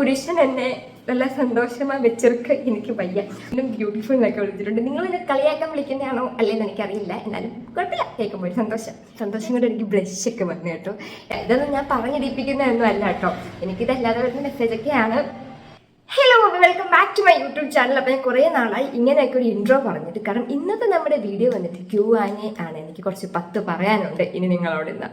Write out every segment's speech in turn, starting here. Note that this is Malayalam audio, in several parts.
പുരുഷൻ എന്നെ നല്ല സന്തോഷമായി വെച്ചെറുക്ക എനിക്ക് വയ്യ. എന്നും ബ്യൂട്ടിഫുൾ എന്നൊക്കെ വിളിച്ചിട്ടുണ്ട്. നിങ്ങൾ എന്നെ കളിയാക്കാൻ വിളിക്കുന്നതാണോ? അല്ലെന്ന് എനിക്കറിയില്ല. എന്നാലും കുഴപ്പമില്ല. കേൾക്കുമ്പോൾ സന്തോഷം. സന്തോഷം കൊണ്ട് എനിക്ക് ബ്ലഷ് ഒക്കെ വന്നു കേട്ടോ. ഇതൊന്നും ഞാൻ പറഞ്ഞിരിപ്പിക്കുന്നതൊന്നും അല്ല കേട്ടോ. എനിക്കിതല്ലാതെ വരുന്ന മെസ്സേജൊക്കെയാണ് hello welcome back to my YouTube channel അപ്പോൾ ഞാൻ കുറേ നാളായി ഇങ്ങനെയൊക്കെ ഒരു ഇൻട്രോ പറഞ്ഞിട്ട്. കാരണം ഇന്നത്തെ നമ്മുടെ വീഡിയോ വന്നിട്ട് ക്യൂ ആനെ ആണ്. എനിക്ക് കുറച്ച് പത്ത് പറയാനുണ്ട്. ഇനി നിങ്ങളോട് ഇന്ന്.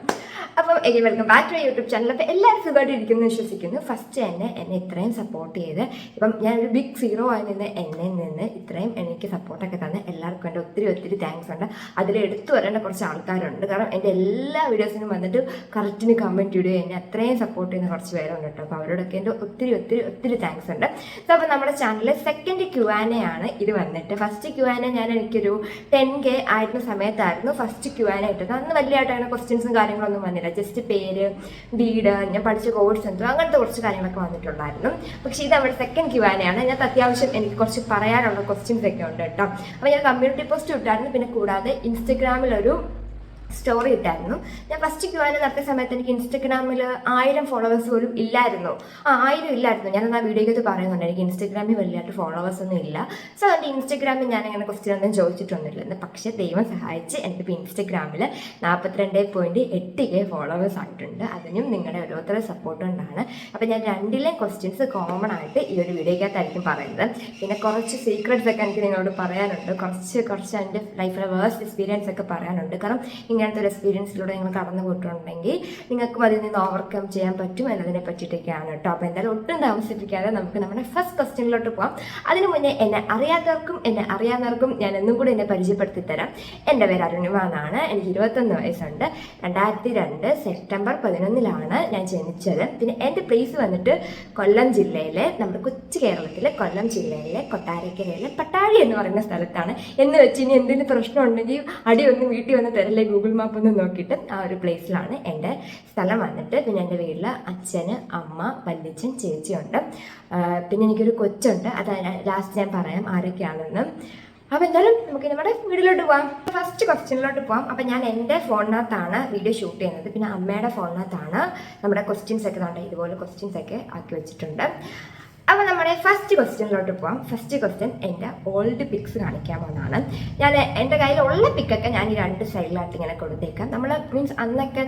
അപ്പം again welcome back to YouTube channel അപ്പോൾ എല്ലാവരും സുഖമായിട്ട് ഇരിക്കുന്നു വിശ്വസിക്കുന്നു. ഫസ്റ്റ് തന്നെ എന്നെ ഇത്രയും സപ്പോർട്ട് ചെയ്ത് ഇപ്പം ഞാനൊരു ബിഗ് സീറോ ആയി നിന്ന് എന്നെ നിന്ന് ഇത്രയും എനിക്ക് സപ്പോർട്ടൊക്കെ തന്ന് എല്ലാവർക്കും എന്റെ ഒത്തിരി ഒത്തിരി താങ്ക്സ് ഉണ്ട്. അതിൽ എടുത്തു വരേണ്ട കുറച്ച് ആൾക്കാരുണ്ട്. കാരണം എന്റെ എല്ലാ വീഡിയോസിനും വന്നിട്ട് കറക്റ്റിന് കമന്റ് ഇടുക എന്നെ അത്രയും സപ്പോർട്ട് ചെയ്യുന്ന കുറച്ച് പേരുണ്ട് കേട്ടോ. അപ്പോൾ അവരോടൊക്കെ എന്റെ ഒത്തിരി ഒത്തിരി ഒത്തിരി താങ്ക്സ് ഉണ്ട്. സോ അപ്പോൾ നമ്മുടെ ചാനലിൽ സെക്കൻഡ് ക്യു ആണ് ഇത് വന്നിട്ട്. ഫസ്റ്റ് ക്യു ഞാൻ എനിക്കൊരു ടെൻ കെ ആയിരുന്ന സമയത്തായിരുന്നു ഫസ്റ്റ് ക്യു ആന ഇട്ടത്. അന്ന് വലിയ ആയിട്ടാണ് ക്വസ്റ്റ്യൻസും കാര്യങ്ങളൊന്നും വന്നില്ല. ജസ്റ്റ് പേര് വീട് ഞാൻ പഠിച്ച കോഴ്സ് എന്തോ അങ്ങനത്തെ കുറച്ച് കാര്യങ്ങളൊക്കെ വന്നിട്ടുണ്ടായിരുന്നു. പക്ഷേ ഇത് നമ്മുടെ സെക്കൻഡ് ക്യുവാനയാണ് ഞാൻ അത്യാവശ്യം എനിക്ക് കുറച്ച് പറയാനുള്ള ക്വസ്റ്റ്യൻസ് ഒക്കെ ഉണ്ട് കേട്ടോ. അപ്പോൾ ഞാൻ കമ്മ്യൂണിറ്റി പോസ്റ്റ് ഇട്ടായിരുന്നു. പിന്നെ കൂടാതെ ഇൻസ്റ്റഗ്രാമിലൊരു സ്റ്റോറി ഇട്ടായിരുന്നു. ഞാൻ ഫസ്റ്റ് ക്യൂ ആൻഡ് നടത്തിയ സമയത്ത് എനിക്ക് ഇൻസ്റ്റഗ്രാമിൽ ആയിരം ഫോളോവേഴ്സ് പോലും ഇല്ലായിരുന്നു. ആ ആയിരം ഇല്ലായിരുന്നു. ഞാൻ ആ വീഡിയോയ്ക്കകത്ത് പറയുന്നുണ്ട് എനിക്ക് ഇൻസ്റ്റഗ്രാമിൽ വലിയായിട്ട് ഫോളോവേഴ്സ് ഒന്നും ഇല്ല. സോ എന്റെ ഇൻസ്റ്റഗ്രാമിൽ ഞാൻ അങ്ങനെ ക്വസ്റ്റ്യൻ ഒന്നും ചോദിച്ചിട്ടൊന്നുമില്ല. പക്ഷേ ദൈവം സഹായിച്ച് എനിക്കിപ്പോൾ ഇൻസ്റ്റഗ്രാമിൽ നാൽപ്പത്തിരണ്ട് പോയിന്റ് എട്ട് കെ ഫോളോവേഴ്സ് ആയിട്ടുണ്ട്. അതിനും നിങ്ങളുടെ ഓരോരുത്തരുടെ സപ്പോർട്ട് കൊണ്ടാണ്. അപ്പോൾ ഞാൻ രണ്ടിലെ ക്വസ്റ്റ്യൻസ് കോമൺ ആയിട്ട് ഈ ഒരു വീഡിയോയ്ക്കകത്തായിരിക്കും പറയുന്നത്. പിന്നെ കുറച്ച് സീക്രട്സ് ഒക്കെ എനിക്ക് നിങ്ങളോട് പറയാനുണ്ട്. കുറച്ച് കുറച്ച് എന്റെ ലൈഫിലെ വേഴ്സ്റ്റ് എക്സ്പീരിയൻസ് ഒക്കെ പറയാനുണ്ട്. കാരണം ഇങ്ങനത്തെ ഒരു എക്സ്പീരിയൻസിലൂടെ നിങ്ങൾ കടന്നു പോയിട്ടുണ്ടെങ്കിൽ നിങ്ങൾക്കും അതിൽ നിന്ന് ഓവർകം ചെയ്യാൻ പറ്റും എന്നതിനെ പറ്റിയിട്ടൊക്കെയാണ് കേട്ടോ അപ്പോൾ എന്തായാലും ഒട്ടും താമസിപ്പിക്കാതെ നമുക്ക് നമ്മുടെ ഫസ്റ്റ് ക്വസ്റ്റ്യനിലോട്ട് പോകാം അതിനു മുന്നേ എന്നെ അറിയാത്തവർക്കും എന്നെ അറിയാവുന്നവർക്കും ഞാൻ എന്നും കൂടി എന്നെ പരിചയപ്പെടുത്തി തരാം എന്റെ പേര് അരുണിമ എനിക്ക് ഇരുപത്തൊന്ന് വയസ്സുണ്ട്. രണ്ടായിരത്തി രണ്ട് സെപ്റ്റംബർ പതിനൊന്നിലാണ് ഞാൻ ജനിച്ചത്. പിന്നെ എന്റെ പ്ലേസ് വന്നിട്ട് കൊല്ലം ജില്ലയിലെ നമ്മുടെ കൊച്ചു കേരളത്തിലെ കൊല്ലം ജില്ലയിലെ കൊട്ടാരക്കരയിലെ പട്ടാഴി എന്ന് പറയുന്ന സ്ഥലത്താണ്. എന്ന് വെച്ച് ഇനി എന്തെങ്കിലും പ്രശ്നം ഉണ്ടെങ്കിൽ അടി ഒന്ന് വീട്ടിൽ വന്ന് തരല്ലേ ഗൂഗിൾ മാപ്പ് ഒന്ന് നോക്കിയിട്ട് ആ ഒരു പ്ലേസിലാണ് എന്റെ സ്ഥലം വന്നിട്ട്. പിന്നെ എന്റെ വീട്ടിൽ അച്ഛന് അമ്മ വല്യച്ഛൻ ചേച്ചിയുണ്ട് പിന്നെ എനിക്കൊരു കൊച്ചുണ്ട്. അത് ലാസ്റ്റ് ഞാൻ പറയാം ആരൊക്കെയാണെന്ന്. അപ്പോൾ എന്തായാലും നമുക്ക് നമ്മുടെ വീട്ടിലോട്ട് പോവാം. ഫസ്റ്റ് ക്വസ്റ്റ്യനിലോട്ട് പോവാം. അപ്പം ഞാൻ എന്റെ ഫോണിനകത്താണ് വീഡിയോ ഷൂട്ട് ചെയ്യുന്നത്. പിന്നെ അമ്മയുടെ ഫോണിനകത്താണ് നമ്മുടെ ക്വസ്റ്റ്യൻസ് ഒക്കെ നമ്മുടെ ഇതുപോലെ ക്വസ്റ്റ്യൻസ് ഒക്കെ ആക്കി വെച്ചിട്ടുണ്ട്. അപ്പോൾ നമ്മുടെ ഫസ്റ്റ് ക്വസ്റ്റ്യനിലോട്ട് പോവാം. ഫസ്റ്റ് ക്വസ്റ്റ്യൻ എന്റെ ഓൾഡ് പിക്സ് കാണിക്കാൻ പോകുന്നതാണ് ഞാൻ എന്റെ കയ്യിലുള്ള പിക്കൊക്കെ ഞാൻ ഈ രണ്ട് സൈഡിലായിട്ട് ഇങ്ങനെ കൊടുത്തേക്കാം. നമ്മൾ മീൻസ് അന്നൊക്കെ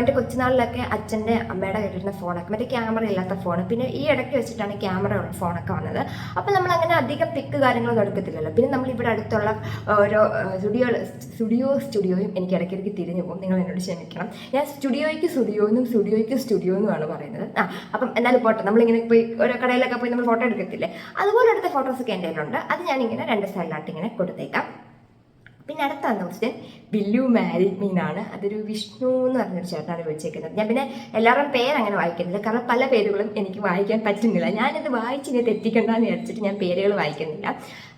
എന്റെ കൊച്ചുനാളിലൊക്കെ അച്ഛന്റെ അമ്മയുടെ കയ്യിലിരുന്ന ഫോണൊക്കെ മറ്റേ ക്യാമറ ഇല്ലാത്ത ഫോൺ പിന്നെ ഈ ഇടയ്ക്ക് വെച്ചിട്ടാണ് ക്യാമറ ഉള്ള ഫോണൊക്കെ വന്നത്. അപ്പോൾ നമ്മൾ അങ്ങനെ അധികം പിക്ക് കാര്യങ്ങളൊന്നും എടുക്കത്തില്ലല്ലോ. പിന്നെ നമ്മൾ ഇവിടെ അടുത്തുള്ള ഓരോ സ്റ്റുഡിയോ സ്റ്റുഡിയോ സ്റ്റുഡിയോയും എനിക്ക് ഇടയ്ക്കിടയ്ക്ക് തിരിഞ്ഞു പോകും. നിങ്ങൾ എന്നോട് ക്ഷമിക്കണം. ഞാൻ സ്റ്റുഡിയോയ്ക്ക് സ്റ്റുഡിയോ എന്നും സ്റ്റുഡിയോയ്ക്ക് സ്റ്റുഡിയോ എന്നുമാണ് പറയുന്നത്. ആ അപ്പം എന്നാലും പോട്ടെ. നമ്മളിങ്ങനെ പോയി ഓരോ കടയിലൊക്കെ പോയി നമ്മൾ ഫോട്ടോ എടുക്കത്തില്ലേ? അതുപോലെ എടുത്ത ഫോട്ടോസൊക്കെ എന്റെ കയ്യിലുണ്ട്. അത് ഞാനിങ്ങനെ രണ്ട് സൈഡിലായിട്ട് ഇങ്ങനെ കൊടുത്തേക്കാം. പിന്നെ അടുത്ത ക്വസ്റ്റ്യൻ ബില്ലു മാരിഡ് മീനാണ് അതൊരു വിഷ്ണു എന്ന് പറഞ്ഞൊരു ചേട്ടനാണ് വിളിച്ചേക്കുന്നത്. ഞാൻ പിന്നെ എല്ലാവരുടെയും പേര് അങ്ങനെ വായിക്കുന്നില്ല. കാരണം പല പേരുകളും എനിക്ക് വായിക്കാൻ പറ്റുന്നില്ല. ഞാനിത് വായിച്ചിനെ തെറ്റിക്കണ്ടെന്ന് വിചാരിച്ചിട്ട് ഞാൻ പേരുകൾ വായിക്കുന്നില്ല.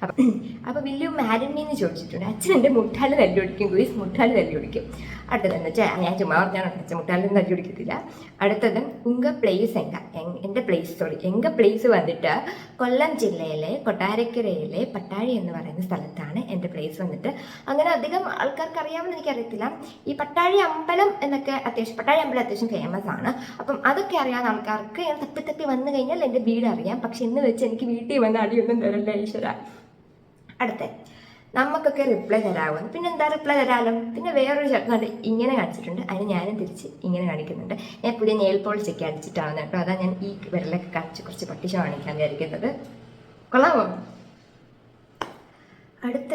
അപ്പം അപ്പോൾ വലിയ എന്ന് ചോദിച്ചിട്ടുണ്ട്. അച്ഛൻ എന്റെ മുട്ടാൽ തല്ലി ഒടിക്കും ഗുയിസ് മുട്ടാൽ തല്ലി ഒടിക്കും അടുത്തതെന്ന് വെച്ചാൽ ഞാൻ ചുമ്മാ പറഞ്ഞാണ് അച്ഛൻ മുട്ടാലും തല്ലി ഒടിക്കത്തില്ല അടുത്തത് ഉങ്ക പ്ലേസ് എങ്ക? എന്റെ പ്ലേസ് സോറി എങ്ക പ്ലേസ് വന്നിട്ട് കൊല്ലം ജില്ലയിലെ കൊട്ടാരക്കരയിലെ പട്ടാഴി എന്ന് പറയുന്ന സ്ഥലത്താണ് എന്റെ പ്ലേസ് വന്നിട്ട്. അങ്ങനെ അധികം ആൾക്കാർക്ക് അറിയാമെന്ന് എനിക്കറിയത്തില്ല. ഈ പട്ടാഴി അമ്പലം എന്നൊക്കെ അത്യാവശ്യം പട്ടാഴി അമ്പലം അത്യാവശ്യം ഫേമസ് ആണ്. അപ്പം അതൊക്കെ അറിയാവുന്ന ആൾക്കാർക്ക് ഞാൻ തപ്പി തപ്പി വന്നു കഴിഞ്ഞാൽ എന്റെ വീട് അറിയാം. പക്ഷെ എന്ന് വെച്ച് എനിക്ക് വീട്ടിൽ വന്ന് അടിയൊന്നും തരല്ല ഈശ്വര. അടുത്ത. നമുക്കൊക്കെ റിപ്ലൈ തരാമെന്ന് പിന്നെ എന്താ റിപ്ലൈ തരാമല്ലോ പിന്നെ വേറൊരു ചേട്ടനുണ്ട് ഇങ്ങനെ കാണിച്ചിട്ടുണ്ട്. അതിന് ഞാനും തിരിച്ച് ഇങ്ങനെ കാണിക്കുന്നുണ്ട്. ഞാൻ പുതിയ നെയിൽ പോളിച്ചൊക്കെ അടിച്ചിട്ടാണ് കേട്ടോ. അതാ ഞാൻ ഈ വിരലൊക്കെ കാണിച്ച് കുറച്ച് പട്ടിച്ച് കാണിക്കാൻ വിചാരിക്കുന്നത്. കൊള്ളാമോ അടുത്ത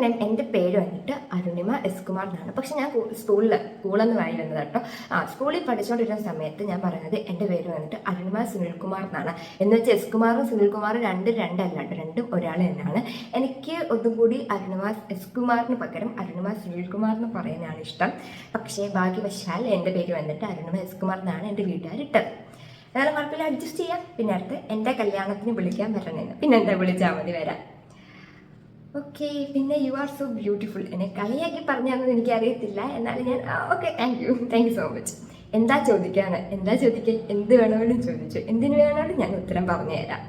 നെയിം എന്റെ പേര് വന്നിട്ട് അരുണിമ എസ് കുമാർ എന്നാണ്. പക്ഷെ ഞാൻ സ്കൂളിൽ സ്കൂളെന്ന് വായി വന്നത് കേട്ടോ. ആ സ്കൂളിൽ പഠിച്ചുകൊണ്ടിരുന്ന സമയത്ത് ഞാൻ പറയുന്നത് എന്റെ പേര് വന്നിട്ട് അരുണിമ സുനിൽകുമാർ എന്നാണ്. എന്ന് വെച്ചാൽ എസ് കുമാറും സുനിൽകുമാറും രണ്ട് രണ്ടല്ല രണ്ടും ഒരാൾ തന്നെയാണ്. എനിക്ക് ഒന്നും കൂടി അരുണിമ എസ് കുമാറിന് പകരം അരുണിമ സുനിൽകുമാർ എന്ന് പറയുന്നതാണ് ഇഷ്ടം. പക്ഷേ ഭാഗ്യവശാൽ എന്റെ പേര് വന്നിട്ട് അരുണിമ എസ് കുമാർ എന്നാണ് എന്റെ വീട്ടുകാരിട്ടത് എന്നാലും കുഴപ്പമില്ല അഡ്ജസ്റ്റ് ചെയ്യാം. പിന്നെ അടുത്ത് എന്റെ കല്യാണത്തിന് വിളിക്കാൻ വരണേന്ന് പിന്നെ എന്താ വിളിച്ചാൽ മതി വരാം. ഓക്കെ പിന്നെ യു ആർ സോ ബ്യൂട്ടിഫുൾ എന്നെ കളിയാക്കി പറഞ്ഞാണെന്ന് എനിക്ക് അറിയത്തില്ല എന്നാലും ഞാൻ okay thank you thank you so much എന്താ ചോദിക്കാന്ന് എന്താ ചോദിക്കാൻ? എന്ത് വേണമെങ്കിലും ചോദിച്ചു. എന്തിനു വേണമെങ്കിലും ഞാൻ ഉത്തരം പറഞ്ഞു തരാം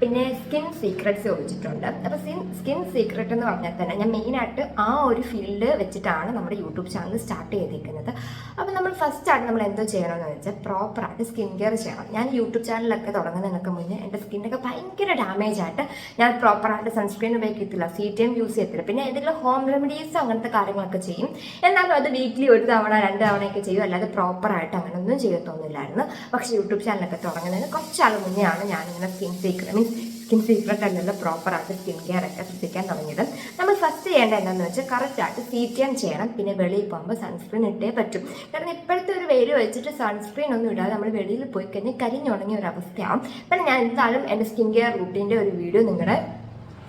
പിന്നെ സ്കിൻ സീക്രട്സ് ചോദിച്ചിട്ടുണ്ട്. അപ്പോൾ സ്കിൻ സ്കിൻ സീക്രട്ട് എന്ന് പറഞ്ഞാൽ തന്നെ ഞാൻ മെയിനായിട്ട് ആ ഒരു ഫീൽഡ് വെച്ചിട്ടാണ് നമ്മുടെ യൂട്യൂബ് ചാനൽ സ്റ്റാർട്ട് ചെയ്തിരിക്കുന്നത് അപ്പോൾ നമ്മൾ ഫസ്റ്റ് ആയിട്ട് നമ്മൾ എന്തോ ചെയ്യണമെന്ന് വെച്ചാൽ പ്രോപ്പറായിട്ട് സ്കിൻ കെയർ ചെയ്യണം. ഞാൻ യൂട്യൂബ് ചാനലൊക്കെ തുടങ്ങുന്നതിനൊക്കെ മുന്നേ എന്റെ സ്കിന്നൊക്കെ ഭയങ്കര ഡാമേജ് ആയിട്ട് ഞാൻ പ്രോപ്പറായിട്ട് സൺസ്ക്രീൻ ഉപയോഗിക്കത്തില്ല സി ടി എം യൂസ് ചെയ്യത്തില്ല. പിന്നെ ഏതെങ്കിലും ഹോം റെമഡീസ് അങ്ങനത്തെ കാര്യങ്ങളൊക്കെ ചെയ്യും. എന്നാലും അത് വീക്ക്ലി ഒരു തവണ രണ്ട് തവണയൊക്കെ ചെയ്യും. അല്ലാതെ പ്രോപ്പറായിട്ട് അങ്ങനെയൊന്നും ചെയ്യത്തൊന്നുമില്ലായിരുന്നു. പക്ഷേ യൂട്യൂബ് ചാനലൊക്കെ തുടങ്ങുന്നതിന് കുറച്ചാൾ മുന്നെയാണ് ഞാനിങ്ങനെ skin secret skin secret proper പ്രോപ്പറായിട്ട് സ്കിൻ കെയർ ഒക്കെ ശ്രദ്ധിക്കാൻ തുടങ്ങിയത് നമ്മൾ ഫസ്റ്റ് ചെയ്യേണ്ടത് എന്താണെന്ന് വെച്ചാൽ കറക്റ്റായിട്ട് സി ടി എം ചെയ്യണം. പിന്നെ വെളിയിൽ പോകുമ്പോൾ സൺസ്ക്രീൻ ഇട്ടേ പറ്റും. കാരണം ഇപ്പോഴത്തെ ഒരു വെയിൽ വെച്ചിട്ട് സൺസ്ക്രീൻ ഒന്നും ഇടാതെ നമ്മൾ വെളിയിൽ പോയി കഴിഞ്ഞാൽ കരിഞ്ഞുണങ്ങിയ ഒരു അവസ്ഥയാവും. അപ്പം ഞാൻ എന്തായാലും എന്റെ സ്കിൻ കെയർ റൂട്ടീന്റെ ഒരു വീഡിയോ നിങ്ങളുടെ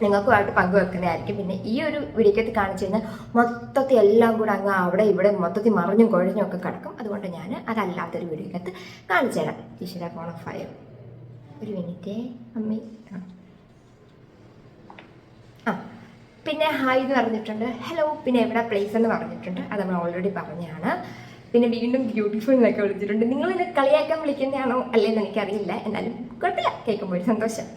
നിങ്ങൾക്കുമായിട്ട് പങ്കുവെക്കുന്നതായിരിക്കും. പിന്നെ ഈ ഒരു വീഡിയോക്കകത്ത് കാണിച്ചു കഴിഞ്ഞാൽ മൊത്തത്തിൽ എല്ലാം കൂടെ അങ്ങ് അവിടെ ഇവിടെ മൊത്തത്തിൽ മറിഞ്ഞും കുഴഞ്ഞും ഒക്കെ കിടക്കും. അതുകൊണ്ട് ഞാൻ അതല്ലാത്തൊരു വീഡിയോക്കകത്ത് കാണിച്ചു തരാം. ഈശ്വര ഫോൺ ഓഫ് ആയോ ഒരു മിനിറ്റ് അമ്മ. ആ. പിന്നെ ഹായ് എന്ന് പറഞ്ഞിട്ടുണ്ട്. ഹലോ പിന്നെ എവിടെ പ്ലേസ് എന്ന് പറഞ്ഞിട്ടുണ്ട്. അത് നമ്മൾ ഓൾറെഡി പറഞ്ഞാണ്. പിന്നെ വീണ്ടും ബ്യൂട്ടിഫുൾ എന്നൊക്കെ വിളിച്ചിട്ടുണ്ട്. നിങ്ങൾ എന്നെ കളിയാക്കാൻ വിളിക്കുന്നതാണോ അല്ലേന്ന് എനിക്കറിയില്ല. എന്നാലും കുഴപ്പമില്ല. കേൾക്കുമ്പോൾ സന്തോഷം.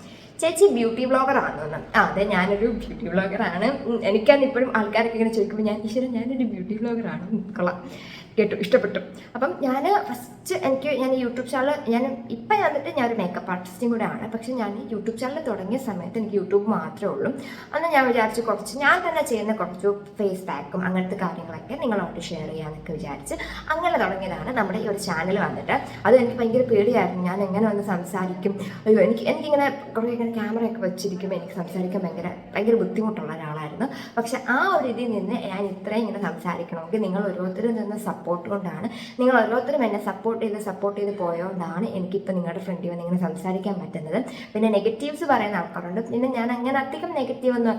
ചേച്ചി ബ്യൂട്ടി ബ്ലോഗർ എന്ന്. ആ അതെ ഞാനൊരു ബ്യൂട്ടി ബ്ലോഗറാണ് എനിക്കാണ് ഇപ്പോഴും ആൾക്കാരൊക്കെ ഇങ്ങനെ ചോദിക്കുമ്പോൾ ഞാൻ ഈശ്വരൻ ഞാനൊരു ബ്യൂട്ടി ബ്ലോഗറാണ് ആണ് കൊള്ളാം. കേട്ടു ഇഷ്ടപ്പെട്ടു. അപ്പം ഞാൻ ഫസ്റ്റ് എനിക്ക് ഞാൻ യൂട്യൂബ് ചാനൽ ഞാൻ ഇപ്പം വന്നിട്ട് ഞാനൊരു മേക്കപ്പ് ആർട്ടിസ്റ്റും കൂടെ ആണ് പക്ഷെ ഞാൻ യൂട്യൂബ് ചാനൽ തുടങ്ങിയ സമയത്ത് എനിക്ക് യൂട്യൂബ് മാത്രമേ ഉള്ളൂ. അന്ന് ഞാൻ വിചാരിച്ചു കുറച്ച് ഞാൻ തന്നെ ചെയ്യുന്ന കുറച്ച് ഫേസ് പാക്കും അങ്ങനത്തെ കാര്യങ്ങളൊക്കെ നിങ്ങളോട്ട് ഷെയർ ചെയ്യാമെന്നൊക്കെ വിചാരിച്ച് അങ്ങനെ തുടങ്ങിയതാണ് നമ്മുടെ ഈ ഒരു ചാനൽ വന്നിട്ട്. അത് എനിക്ക് ഭയങ്കര പേടിയായിരുന്നു. ഞാൻ എങ്ങനെ വന്ന് സംസാരിക്കും? അയ്യോ എനിക്ക് എനിക്കിങ്ങനെ കുറേ ഇങ്ങനെ ക്യാമറയൊക്കെ വെച്ചിരിക്കുമ്പോൾ എനിക്ക് സംസാരിക്കാൻ ഭയങ്കര ഭയങ്കര ബുദ്ധിമുട്ടുള്ള ഒരാളായിരുന്നു. പക്ഷെ ആ ഒരു ഇതിൽ നിന്ന് ഞാൻ ഇത്രയും ഇങ്ങനെ സംസാരിക്കണമെങ്കിൽ നിങ്ങൾ ഓരോരുത്തരും നിന്ന് സപ്പോർട്ട് കൊണ്ടാണ് നിങ്ങൾ ഓരോരുത്തരും എന്നെ സപ്പോർട്ട് ചെയ്ത് സപ്പോർട്ട് ചെയ്ത് പോയതുകൊണ്ടാണ് എനിക്കിപ്പോൾ നിങ്ങളുടെ ഫ്രണ്ടിൽ വന്ന് ഇങ്ങനെ സംസാരിക്കാൻ പറ്റുന്നത്. പിന്നെ നെഗറ്റീവ്സ് പറയുന്ന ആൾക്കാരുണ്ട്. പിന്നെ ഞാൻ അങ്ങനെ അധികം നെഗറ്റീവ് ഒന്നും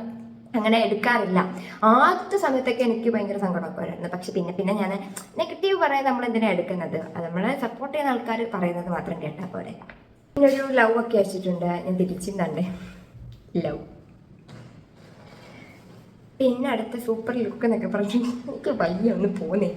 അങ്ങനെ എടുക്കാറില്ല. ആദ്യത്തെ സമയത്തൊക്കെ എനിക്ക് ഭയങ്കര സങ്കടമൊക്കെ പക്ഷെ പിന്നെ പിന്നെ ഞാൻ നെഗറ്റീവ് പറയാൻ നമ്മൾ എന്തിനാണ് എടുക്കുന്നത് നമ്മളെ സപ്പോർട്ട് ചെയ്യുന്ന ആൾക്കാർ പറയുന്നത് മാത്രം കേട്ടാൽ പോരെ. പിന്നെ ഒരു ലവ് ഒക്കെ അയച്ചിട്ടുണ്ട് ഞാൻ തിരിച്ചിരുന്നുണ്ട് ലവ് പിന്നെ അടുത്ത സൂപ്പർ ലുക്ക് എന്നൊക്കെ പറഞ്ഞിട്ട് എനിക്ക് വയ്യ ഒന്ന് പോന്നേ.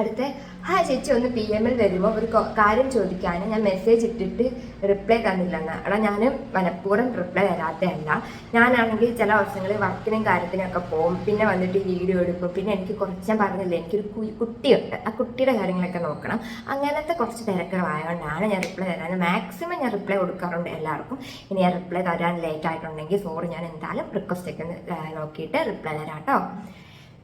അടുത്ത ഹായ് ചേച്ചി ഒന്ന് പി എമ്മിൽ വരുമ്പോൾ ഒരു കാര്യം ചോദിക്കാൻ ഞാൻ മെസ്സേജ് ഇട്ടിട്ട് റിപ്ലൈ തന്നില്ലെന്ന്. എടാ ഞാൻ മനഃപൂർവം റിപ്ലൈ തരാത്തതല്ല. ഞാനാണെങ്കിൽ ചില ദിവസങ്ങളിൽ വർക്കിനും കാര്യത്തിനൊക്കെ പോകും. പിന്നെ വന്നിട്ട് വീഡിയോ എടുക്കും. പിന്നെ എനിക്ക് കുറച്ച് ഞാൻ പറഞ്ഞില്ലേ എനിക്കൊരു കുട്ടിയുണ്ട്. ആ കുട്ടിയുടെ കാര്യങ്ങളൊക്കെ നോക്കണം. അങ്ങനത്തെ കുറച്ച് തിരക്കുകളായതുകൊണ്ടാണ് ഞാൻ റിപ്ലൈ തരാൻ മാക്സിമം ഞാൻ റിപ്ലൈ കൊടുക്കാറുണ്ട് എല്ലാവർക്കും. ഇനി ഞാൻ റിപ്ലൈ തരാൻ ലേറ്റ് ആയിട്ടുണ്ടെങ്കിൽ സോറി ഞാൻ എന്തായാലും റിക്വസ്റ്റ് ഒക്കെ നോക്കിയിട്ട് റിപ്ലൈ തരാം കേട്ടോ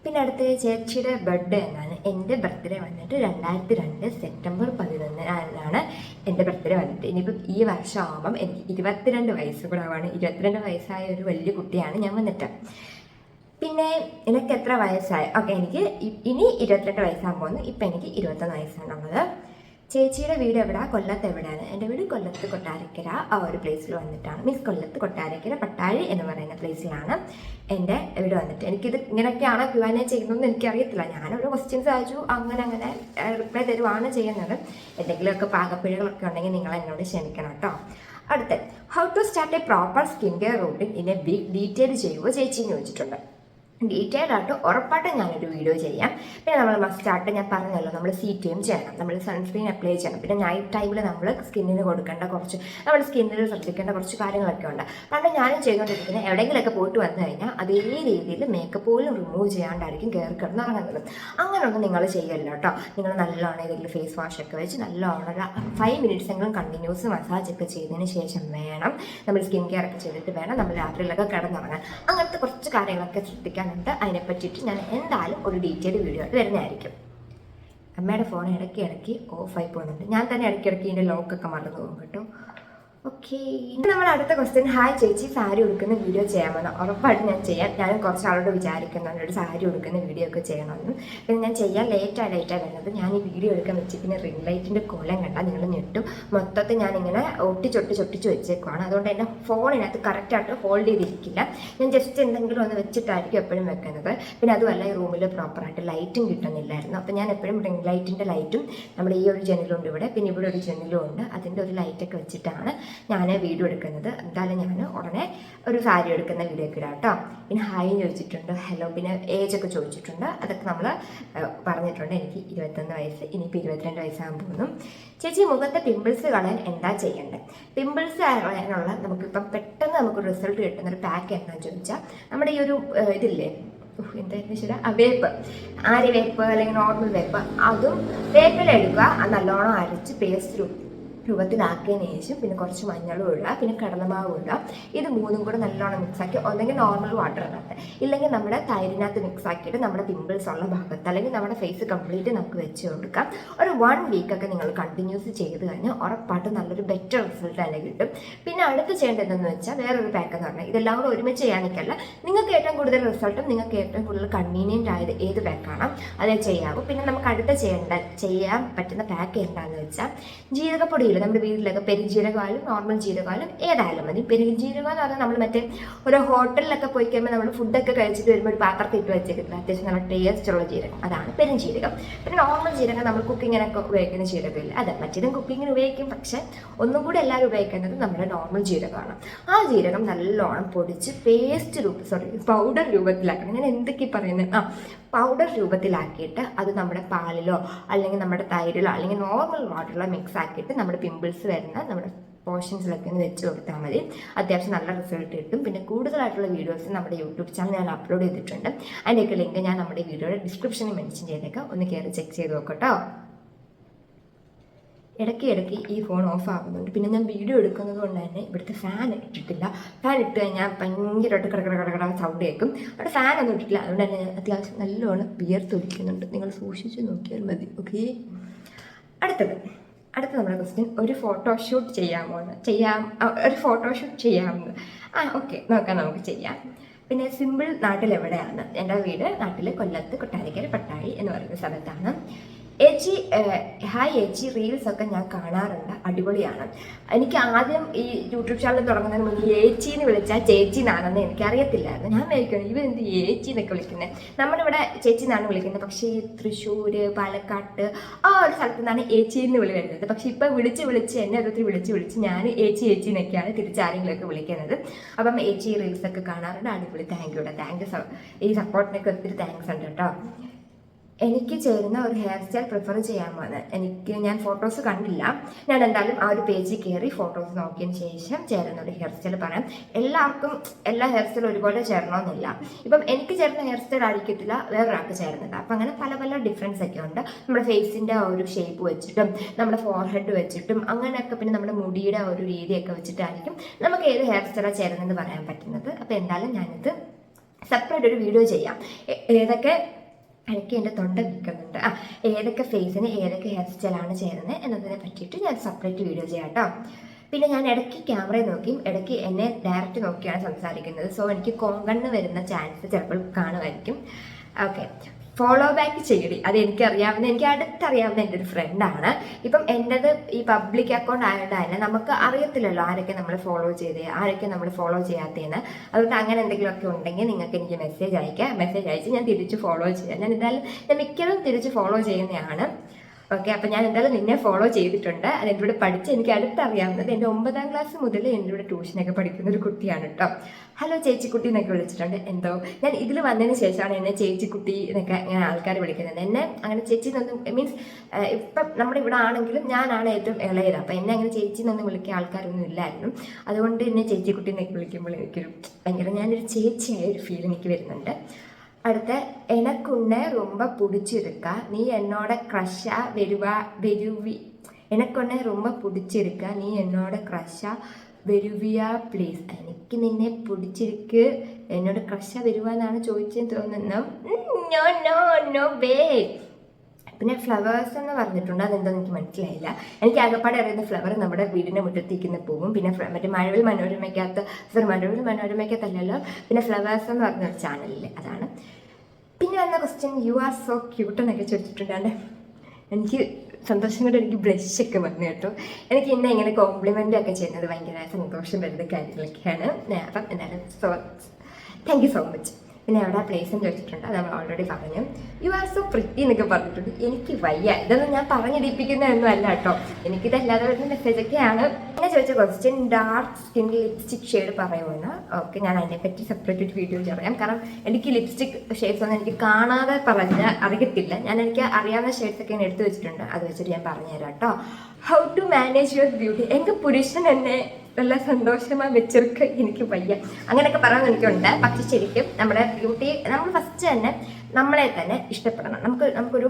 പിന്നെ അടുത്ത ചേച്ചിയുടെ ബർത്ത്ഡേ എന്നാണ്. എന്റെ ബർത്ത്ഡേ വന്നിട്ട് രണ്ടായിരത്തി രണ്ട് സെപ്റ്റംബർ പതിനൊന്നിനാണ് എന്റെ ബർത്ത്ഡേ വന്നിട്ട്. ഇനിയിപ്പം ഈ വർഷം ആകുമ്പം എനിക്ക് ഇരുപത്തിരണ്ട് വയസ്സ് കൂടെ ആവാണ് ഇരുപത്തിരണ്ട് വയസ്സായ ഒരു വലിയ കുട്ടിയാണ് ഞാൻ വന്നിട്ട്. പിന്നെ എനിക്ക് എത്ര വയസ്സായി? ഓക്കെ എനിക്ക് ഇനി ഇരുപത്തിരണ്ട് വയസ്സാകാൻ പോകുന്നു ഇപ്പം എനിക്ക് ഇരുപത്തൊന്ന് വയസ്സാണുള്ളത്. ചേച്ചിയുടെ വീട് എവിടെ? കൊല്ലത്ത് എവിടെയാണ് എന്റെ വീട് കൊല്ലത്ത് കൊട്ടാരക്കര. ആ ഒരു പ്ലേസിൽ വന്നിട്ടാണ്. മീൻസ് കൊല്ലത്ത് കൊട്ടാരക്കര പട്ടാഴി എന്ന് പറയുന്ന പ്ലേസിലാണ് എന്റെ വീട് വന്നിട്ട്. എനിക്കിത് ഇങ്ങനെയൊക്കെയാണ് ക്യു ആൻ എ ചെയ്യുന്നതെന്ന് എനിക്കറിയത്തില്ല. ഞാനൊരു ക്വസ്റ്റ്യൻസ് അയച്ചു. അങ്ങനെ അങ്ങനെ റിപ്ലൈ തരുവാണ് ചെയ്യുന്നത്. എന്തെങ്കിലുമൊക്കെ പാകപ്പിഴകളൊക്കെ ഉണ്ടെങ്കിൽ നിങ്ങൾ എന്നോട് ക്ഷമിക്കണം കേട്ടോ അടുത്ത how to start a proper skin care routine ഇതിനെ ഡീറ്റെയിൽ ചെയ്യുമോ ചേച്ചി ചോദിച്ചിട്ടുണ്ട്. ഡീറ്റെയിൽ ആയിട്ട് ഉറപ്പായിട്ടും ഞാനൊരു വീഡിയോ ചെയ്യാം. പിന്നെ നമ്മൾ മസ്റ്റ് ആയിട്ട് ഞാൻ പറഞ്ഞല്ലോ നമ്മൾ സി ടി എം ചെയ്യണം നമ്മൾ സൺസ്ക്രീൻ അപ്ലൈ ചെയ്യണം. പിന്നെ നൈറ്റ് ടൈമിൽ നമ്മൾ സ്കിന്നിന് കൊടുക്കേണ്ട കുറച്ച് നമ്മൾ സ്കിന്നിൽ ശ്രദ്ധിക്കേണ്ട കുറച്ച് കാര്യങ്ങളൊക്കെ ഉണ്ട്. പണ്ട് ഞാനും ചെയ്തുകൊണ്ടിരിക്കുന്നത് എവിടെയെങ്കിലുമൊക്കെ പോയിട്ട് വന്നു കഴിഞ്ഞാൽ അതേ രീതിയിൽ മേക്കപ്പ് പോലും റിമൂവ് ചെയ്യാണ്ടായിരിക്കും കയറി കിടന്ന് ഇറങ്ങുന്നത് അങ്ങനെയൊന്നും നിങ്ങൾ ചെയ്യല്ല കേട്ടോ. നിങ്ങൾ നല്ലോണം ഏതെങ്കിലും ഫേസ് വാഷ് ഒക്കെ വെച്ച് നല്ലോണം ഒരു ഫൈവ് മിനിറ്റ്സ് എങ്കിലും കണ്ടിന്യൂസ് മസാജ് ഒക്കെ ചെയ്തതിന് ശേഷം വേണം നമ്മൾ സ്കിൻ കെയർ ഒക്കെ ചെയ്തിട്ട് വേണം നമ്മൾ രാത്രിയിലൊക്കെ കിടന്നുറങ്ങാൻ. അങ്ങനത്തെ കുറച്ച് കാര്യങ്ങളൊക്കെ ശ്രദ്ധിക്കാനുണ്ട് അതിനെ പറ്റിയിട്ട് ഞാൻ എന്തായാലും ഒരു ഡീറ്റെയിൽഡ് വീഡിയോ വരുന്നതായിരിക്കും അമ്മയുടെ ഫോൺ ഇടയ്ക്ക് ഇടയ്ക്ക് ഓഫായി പോകുന്നുണ്ട്. ഞാൻ തന്നെ ഇടയ്ക്കിടയ്ക്ക് ഇടയ്ക്ക് ഇതിന്റെ ലോക്കൊക്കെ മറന്നു പോകും കേട്ടോ. ഓക്കെ നമ്മൾ അടുത്ത ക്വസ്റ്റ്യൻ ഹായ് ചേച്ചി. സാരി ഉടുക്കുന്ന വീഡിയോ ചെയ്യാമെന്ന് ഉറപ്പായിട്ട് ഞാൻ ചെയ്യാം. ഞാനും കുറച്ച് ആളോട് വിചാരിക്കുന്നുണ്ട്. ഒരു സാരി ഉടുക്കുന്ന വീഡിയോ ഒക്കെ ചെയ്യണമെന്ന്. പിന്നെ ഞാൻ ചെയ്യാൻ ലേറ്റാണ് ലേറ്റാണ് വരുന്നത്. ഞാൻ ഈ വീഡിയോ എടുക്കാൻ വെച്ച് പിന്നെ റിംഗ് ലൈറ്റിന്റെ കോലം കണ്ടാൽ നിങ്ങൾ ഞെട്ടും. മൊത്തത്തിൽ ഞാനിങ്ങനെ ഒട്ടിച്ചൊട്ടി ചൊട്ടിച്ച് വെച്ചേക്കുവാണ്. അതുകൊണ്ട് എന്റെ ഫോണിനകത്ത് കറക്റ്റായിട്ട് ഹോൾഡ് ചെയ്തിരിക്കില്ല. ഞാൻ ജസ്റ്റ് എന്തെങ്കിലും ഒന്ന് വെച്ചിട്ടായിരിക്കും എപ്പോഴും വെക്കുന്നത്. പിന്നെ അതുമല്ല ഈ റൂമിൽ പ്രോപ്പറായിട്ട് ലൈറ്റും കിട്ടുന്നില്ലായിരുന്നു. അപ്പോൾ ഞാൻ എപ്പോഴും റിംഗ് ലൈറ്റിന്റെ ലൈറ്റും നമ്മുടെ ഈ ഒരു ജനലുണ്ട് ഇവിടെ. പിന്നെ ഇവിടെ ഒരു ജനലും ഉണ്ട്. അതിന്റെ ഒരു ലൈറ്റൊക്കെ വെച്ചിട്ടാണ് ഞാൻ വീഡിയോ എടുക്കുന്നത്. എന്തായാലും ഞാൻ ഉടനെ ഒരു സാരി എടുക്കുന്ന വീഡിയോ ഒക്കെ ഇടാം കേട്ടോ. പിന്നെ ഹായ് ചോദിച്ചിട്ടുണ്ട്. ഹലോ പിന്നെ ഏജ് ഒക്കെ ചോദിച്ചിട്ടുണ്ട്. അതൊക്കെ നമ്മൾ പറഞ്ഞിട്ടുണ്ട്. എനിക്ക് ഇരുപത്തൊന്ന് വയസ്സ് ഇനിയിപ്പോൾ ഇരുപത്തിരണ്ട് വയസ്സാകാൻ പോകുന്നു. ചേച്ചി മുഖത്തെ പിമ്പിൾസ് കളയാൻ എന്താ ചെയ്യേണ്ടത്? പിമ്പിൾസ് കളയാനുള്ള നമുക്കിപ്പം പെട്ടെന്ന് നമുക്ക് റിസൾട്ട് കിട്ടുന്ന ഒരു പാക്ക് എന്താണെന്ന് ചോദിച്ചാൽ നമ്മുടെ ഈ ഒരു ഇതില്ലേ? എന്തായിരുന്നു ശരി ആ വേപ്പ്. ആരി വേപ്പ്? അല്ലെങ്കിൽ നോർമൽ വേപ്പ്. അതും വേപ്പിലെടുക്കുക നല്ലോണം അരച്ച് പേസ്റ്റ് രൂപത്തിലാക്കിയതിന് ശേഷം പിന്നെ കുറച്ച് മഞ്ഞളും ഇടുക പിന്നെ കടലമാവും ഇടുക. ഇത് മൂന്നും കൂടെ നല്ലോണം മിക്സാക്കി ഒന്നെങ്കിൽ നോർമൽ വാട്ടർ വാട്ടറിനകത്ത് ഇല്ലെങ്കിൽ നമ്മുടെ തൈരിനകത്ത് മിക്സാക്കിയിട്ട് നമ്മുടെ പിമ്പിൾസ് ഉള്ള ഭാഗത്ത് അല്ലെങ്കിൽ നമ്മുടെ ഫേസ് കംപ്ലീറ്റ് നമുക്ക് വെച്ച് കൊടുക്കാം. ഒരു വൺ വീക്കൊക്കെ നിങ്ങൾ കണ്ടിന്യൂസ് ചെയ്ത് കഴിഞ്ഞാൽ ഉറപ്പായിട്ടും നല്ലൊരു ബെറ്റർ റിസൾട്ട് തന്നെ കിട്ടും. പിന്നെ അടുത്ത് ചെയ്യേണ്ടതെന്ന് വെച്ചാൽ വേറൊരു പാക്ക് എന്ന് പറഞ്ഞാൽ ഇതെല്ലാം കൂടെ ഒരുമിച്ച് ചെയ്യാനൊക്കെയല്ല നിങ്ങൾക്ക് ഏറ്റവും കൂടുതൽ റിസൾട്ടും നിങ്ങൾക്ക് ഏറ്റവും കൂടുതൽ കൺവീനിയന്റ് ആയത് ഏത് പാക്കാണ് അതേ ചെയ്യാവൂ. പിന്നെ നമുക്ക് അടുത്ത് ചെയ്യേണ്ട ചെയ്യാൻ പറ്റുന്ന പാക്ക് എന്താണെന്ന് വെച്ചാൽ ജീരകപ്പൊടിയിൽ നമ്മുടെ വീട്ടിലൊക്കെ പെരുംജീരകമായാലും നോർമൽ ജീരകമായാലും ഏതായാലും മതി. പെരുംജീരകം എന്ന് പറഞ്ഞാൽ നമ്മൾ മറ്റേ ഓരോ ഹോട്ടലിലൊക്കെ പോയി കഴിയുമ്പോൾ നമ്മൾ ഫുഡൊക്കെ കഴിച്ചിട്ട് വരുമ്പോൾ ഒരു പാത്രത്തിൽ ഇട്ട് വെച്ചേക്കുന്നത്. അത്യാവശ്യം നല്ല ടേസ്റ്റ് ഉള്ള ജീരകം. അതാണ് പെരുംജീരകം. പിന്നെ നോർമൽ ജീരകം നമ്മൾ കുക്കിങ്ങിനൊക്കെ ഉപയോഗിക്കുന്ന ജീരകമില്ല. അതെ മറ്റേതും കുക്കിങ്ങിന് ഉപയോഗിക്കും. പക്ഷെ ഒന്നും കൂടി എല്ലാവരും ഉപയോഗിക്കുന്നത് നമ്മുടെ നോർമൽ ജീരകമാണ്. ആ ജീരകം നല്ലോണം പൊടിച്ച് പേസ്റ്റ് രൂപ സോറി പൗഡർ രൂപത്തിലാക്കണം. ഞാൻ എന്തൊക്കെ പറയുന്നത് ആ പൗഡർ രൂപത്തിലാക്കിയിട്ട് അത് നമ്മുടെ പാലിലോ അല്ലെങ്കിൽ നമ്മുടെ തൈരിലോ അല്ലെങ്കിൽ നോർമൽ വാട്ടറിലോ മിക്സ് ആക്കിയിട്ട് നമ്മുടെ പിമ്പിൾസ് വരുന്ന നമ്മുടെ പോർഷൻസിലൊക്കെ ഒന്ന് വെച്ച് കൊടുത്താൽ മതി. അത്യാവശ്യം നല്ല റിസൾട്ട് കിട്ടും. പിന്നെ കൂടുതലായിട്ടുള്ള വീഡിയോസ് നമ്മുടെ യൂട്യൂബ് ചാനൽ ഞാൻ അപ്ലോഡ് ചെയ്തിട്ടുണ്ട്. അതിന്റെയൊക്കെ ലിങ്ക് ഞാൻ നമ്മുടെ വീഡിയോയുടെ ഡിസ്ക്രിപ്ഷനിൽ മെൻഷൻ ചെയ്തേക്കാം. ഒന്ന് കയറി ചെക്ക് ചെയ്ത് നോക്കട്ടോ. ഇടയ്ക്ക് ഇടയ്ക്ക് ഈ ഫോൺ ഓഫ് ആകുന്നുണ്ട്. പിന്നെ ഞാൻ വീഡിയോ എടുക്കുന്നത് കൊണ്ട് തന്നെ ഇവിടുത്തെ ഫാൻ ഇട്ടിട്ടില്ല. ഫാൻ ഇട്ട് കഴിഞ്ഞാൽ ഭയങ്കരമായിട്ട് കടകട കടകട സൗണ്ട് കേൾക്കും. അവിടെ ഫാൻ ഒന്നും ഇട്ടിട്ടില്ല. അതുകൊണ്ട് തന്നെ അത്യാവശ്യം നല്ലോണം വിയർത്തൊലിക്കുന്നുണ്ട്. നിങ്ങൾ സൂക്ഷിച്ച് നോക്കിയാൽ മതി. ഓക്കെ അടുത്തത്. അടുത്ത നമ്മുടെ ക്വസ്റ്റ്യൻ ഒരു ഫോട്ടോഷൂട്ട് ചെയ്യാമോ എന്ന് ചെയ്യാം. ഒരു ഫോട്ടോഷൂട്ട് ചെയ്യാമെന്ന് ആ ഓക്കെ നോക്കാം നമുക്ക് ചെയ്യാം. പിന്നെ സിമ്പിൾ നാട്ടിൽ എവിടെയാണ് എന്റെ വീട് നാട്ടിൽ കൊല്ലത്ത് കൊട്ടാരക്കര പട്ടാഴി എന്ന് പറയുന്ന സ്ഥലത്താണ്. ഏഹ്, ഹായ് ഏച്ചി റീൽസ് ഒക്കെ ഞാൻ കാണാറുണ്ട്. അടിപൊളിയാണ്. എനിക്ക് ആദ്യം ഈ യൂട്യൂബ് ചാനൽ തുടങ്ങുന്നതിന് മുന്നേ ഏച്ചി എന്ന് വിളിച്ചാൽ ചേച്ചി നാണെന്ന് എനിക്ക് അറിയത്തില്ലായിരുന്നു ഞാൻ വിളിക്കണം ഇവ എന്ത് ഏച്ചി എന്നൊക്കെ വിളിക്കുന്നത് നമ്മളിവിടെ ചേച്ചി എന്നാണ് വിളിക്കുന്നത്. പക്ഷേ ഈ തൃശ്ശൂർ പാലക്കാട്ട് ആ ഒരു സ്ഥലത്ത് നിന്നാണ് ഏച്ചി എന്ന് വിളി വരുന്നത്. പക്ഷെ ഇപ്പം വിളിച്ച് വിളിച്ച് എന്നെ ഓരോരുത്തർ വിളിച്ച് വിളിച്ച് ഞാൻ ഏച്ചി ഏച്ചി എന്നൊക്കെയാണ് തിരിച്ചാരെങ്കിലുമൊക്കെ വിളിക്കുന്നത്. അപ്പം ഏച്ചി റീൽസ് ഒക്കെ കാണാറുണ്ട്. അടിപൊളി. താങ്ക് യൂടെ താങ്ക് യു ഈ സപ്പോർട്ടിനൊക്കെ ഒത്തിരി താങ്ക്സ് ഉണ്ട് കേട്ടോ. എനിക്ക് ചേരുന്ന ഒരു ഹെയർ സ്റ്റൈൽ പ്രിഫർ ചെയ്യാമെന്ന് എനിക്ക് ഞാൻ ഫോട്ടോസ് കണ്ടില്ല. ഞാൻ എന്തായാലും ആ ഒരു പേജിൽ കയറി ഫോട്ടോസ് നോക്കിയതിന് ശേഷം ചേരുന്ന ഒരു ഹെയർ സ്റ്റൈൽ പറയാം. എല്ലാവർക്കും എല്ലാ ഹെയർ സ്റ്റൈലും ഒരുപോലെ ചേരണമെന്നില്ല. ഇപ്പം എനിക്ക് ചേരുന്ന ഹെയർ സ്റ്റൈൽ ആയിരിക്കത്തില്ല വേറൊരാൾക്ക് ചേരുന്നില്ല. അപ്പം അങ്ങനെ പല പല ഡിഫറൻസ് ഒക്കെ ഉണ്ട്. നമ്മുടെ ഫേസിന്റെ ഒരു ഷേപ്പ് വെച്ചിട്ടും നമ്മുടെ ഫോർഹെഡ് വെച്ചിട്ടും അങ്ങനെയൊക്കെ പിന്നെ നമ്മുടെ മുടിയുടെ ഒരു രീതിയൊക്കെ വെച്ചിട്ടായിരിക്കും നമുക്ക് ഏത് ഹെയർ സ്റ്റൈലാണ് ചേരുന്നതെന്ന് പറയാൻ പറ്റുന്നത്. അപ്പോൾ എന്തായാലും ഞാനിത് സെപ്പറേറ്റ് ഒരു വീഡിയോ ചെയ്യാം. ഏതൊക്കെ എനിക്ക് എന്റെ തൊണ്ട നിൽക്കുന്നുണ്ട്. ആ ഏതൊക്കെ ഫേസിന് ഏതൊക്കെ ഹെയർ സ്റ്റൈലാണ് ചേരുന്നത് എന്നതിനെ പറ്റിയിട്ട് ഞാൻ സെപ്പറേറ്റ് വീഡിയോ ചെയ്യാം കേട്ടോ. പിന്നെ ഞാൻ ഇടയ്ക്ക് ക്യാമറയിൽ നോക്കിയും ഇടയ്ക്ക് എന്നെ ഡയറക്റ്റ് നോക്കിയാണ് സംസാരിക്കുന്നത്. സോ എനിക്ക് കോങ്കണ്ണ് വരുന്ന ചാൻസ് ചിലപ്പോൾ കാണുമായിരിക്കും. ഓക്കെ ഫോളോ ബാക്ക് ചെയ്യടി. അത് എനിക്കറിയാവുന്ന എനിക്ക് അടുത്തറിയാവുന്ന എന്റെ ഒരു ഫ്രണ്ടാണ് ഇപ്പം എന്റെത് ഈ പബ്ലിക് അക്കൗണ്ട് ആയതുകൊണ്ട് തന്നെ നമുക്ക് അറിയത്തില്ലല്ലോ ആരൊക്കെ നമ്മൾ ഫോളോ ചെയ്തേ ആരൊക്കെ നമ്മൾ ഫോളോ ചെയ്യാത്തതെന്ന് അതുകൊണ്ട് അങ്ങനെ എന്തെങ്കിലുമൊക്കെ ഉണ്ടെങ്കിൽ നിങ്ങൾക്ക് എനിക്ക് മെസ്സേജ് അയക്കാം. മെസ്സേജ് അയച്ച് ഞാൻ തിരിച്ച് ഫോളോ ചെയ്യാം. ഞാൻ എന്തായാലും ഞാൻ മിക്കതും തിരിച്ച് ഫോളോ ചെയ്യുന്നതാണ്. ഓക്കെ അപ്പം ഞാൻ എന്തായാലും നിന്നെ ഫോളോ ചെയ്തിട്ടുണ്ട്. അത് എന്റെ കൂടെ പഠിച്ച് എനിക്ക് അടുത്തറിയാവുന്നത് എന്റെ ഒമ്പതാം ക്ലാസ് മുതൽ എന്റെ കൂടെ ട്യൂഷനൊക്കെ പഠിക്കുന്ന ഒരു കുട്ടിയാണ് കേട്ടോ ഹലോ ചേച്ചിക്കുട്ടി എന്നൊക്കെ വിളിച്ചിട്ടുണ്ട്. എന്തോ? ഞാൻ ഇതിൽ വന്നതിന് ശേഷമാണ് എന്നെ ചേച്ചിക്കുട്ടി എന്നൊക്കെ ഇങ്ങനെ ആൾക്കാർ വിളിക്കുന്നത്. എന്നെ അങ്ങനെ ചേച്ചി എന്നൊന്നും മീൻസ് ഇപ്പം നമ്മുടെ ഇവിടെ ആണെങ്കിലും ഞാനാണ് ഏറ്റവും ഇളയത്. അപ്പം എന്നെ അങ്ങനെ ചേച്ചി എന്നൊന്നും വിളിക്കുക ആൾക്കാരൊന്നും ഇല്ലായിരുന്നു. അതുകൊണ്ട് എന്നെ ചേച്ചിക്കുട്ടി എന്നൊക്കെ വിളിക്കുമ്പോൾ എനിക്കൊരു ഭയങ്കര ഞാനൊരു ചേച്ചിയായ ഒരു ഫീൽ എനിക്ക് വരുന്നുണ്ട്. അടുത്ത എനക്കുണ്ണെ ரொம்ப പിടിച്ചിരിക്ക നീ എന്നോട് ക്രഷാ വരുവ വരുവി എനക്കൊന്നെ ரொம்ப പിടിച്ചിരിക്ക നീ എന്നോട് ക്രഷാ വരുവിയ പ്ലീസ്. എനിക്ക് നിന്നെ പിടിച്ചിരിക്ക്. എന്നോട് ക്രഷ വരുവാന്നാണ് ചോദിച്ചെന്ന് തോന്നുന്നു. നോ നോ നോ പിന്നെ ഫ്ലവേഴ്സ് എന്ന് പറഞ്ഞിട്ടുണ്ട്. അതെന്താന്ന് എനിക്ക് മനസ്സിലായില്ല. എനിക്ക് ആകപ്പാടെ അറിയുന്ന ഫ്ലവർ നമ്മുടെ വീടിന്റെ മുറ്റത്തേക്കുന്ന പോകും. പിന്നെ മറ്റേ മഴവിൽ മനോരമയ്ക്കകത്ത് സോറി മഴവിൽ മനോരമയ്ക്കകത്തല്ലല്ലോ. പിന്നെ ഫ്ലവേഴ്സ് എന്ന് പറഞ്ഞ ചാനലിൽ അതാണ്. വന്ന question you are so cute എന്നൊക്കെ ചോദിച്ചിട്ടുണ്ടാണ്ട് എനിക്ക് സന്തോഷം കൊണ്ട് എനിക്ക് ബ്ലഷ് ഒക്കെ വന്നു കേട്ടോ. എനിക്ക് ഇന്ന ഇങ്ങനെ കോംപ്ലിമെന്റ് ഒക്കെ ചെയ്യുന്നത് ഭയങ്കര സന്തോഷം വരുന്ന കാര്യങ്ങളൊക്കെയാണ്. അപ്പം എന്തായാലും so thank you so much പിന്നെ അവിടെ പ്ലേസ് എന്ന് ചോദിച്ചിട്ടുണ്ട് അത് നമ്മൾ ഓൾറെഡി പറഞ്ഞു. യു ആർ സോ പ്രിറ്റി എന്നൊക്കെ പറഞ്ഞിട്ടുണ്ട്. എനിക്ക് വയ്യ. ഇതൊന്നും ഞാൻ പറഞ്ഞിടിപ്പിക്കുന്നതൊന്നും അല്ല കേട്ടോ. എനിക്കിതല്ലാതെ വരുന്ന മെസ്സേജൊക്കെയാണ് പിന്നെ ചോദിച്ച question dark skin lipstick shade പറയുമെന്ന് ഓക്കെ ഞാൻ അതിനെപ്പറ്റി സെപ്പറേറ്റ് ഒരു വീഡിയോ പറയാം. കാരണം എനിക്ക് ലിപ്സ്റ്റിക് ഷെയ്ഡ്സ് ഒന്നും എനിക്ക് കാണാതെ പറഞ്ഞ അറിയത്തില്ല. ഞാൻ എനിക്ക് അറിയാവുന്ന ഷെയ്ഡ്സ് ഒക്കെ ഞാൻ എടുത്തു വെച്ചിട്ടുണ്ട്. അത് വെച്ചിട്ട് ഞാൻ പറഞ്ഞുതരാം കേട്ടോ. How to manage your beauty എനിക്ക് പുരുഷൻ എന്നെ നല്ല സന്തോഷമായി വെച്ചിരിക്ക എനിക്ക് വയ്യ. അങ്ങനെയൊക്കെ പറയാൻ എനിക്കുണ്ട് പക്ഷെ ശരിക്കും നമ്മുടെ ബ്യൂട്ടി നമ്മൾ ഫസ്റ്റ് തന്നെ നമ്മളെ തന്നെ ഇഷ്ടപ്പെടണം. നമുക്ക് നമുക്കൊരു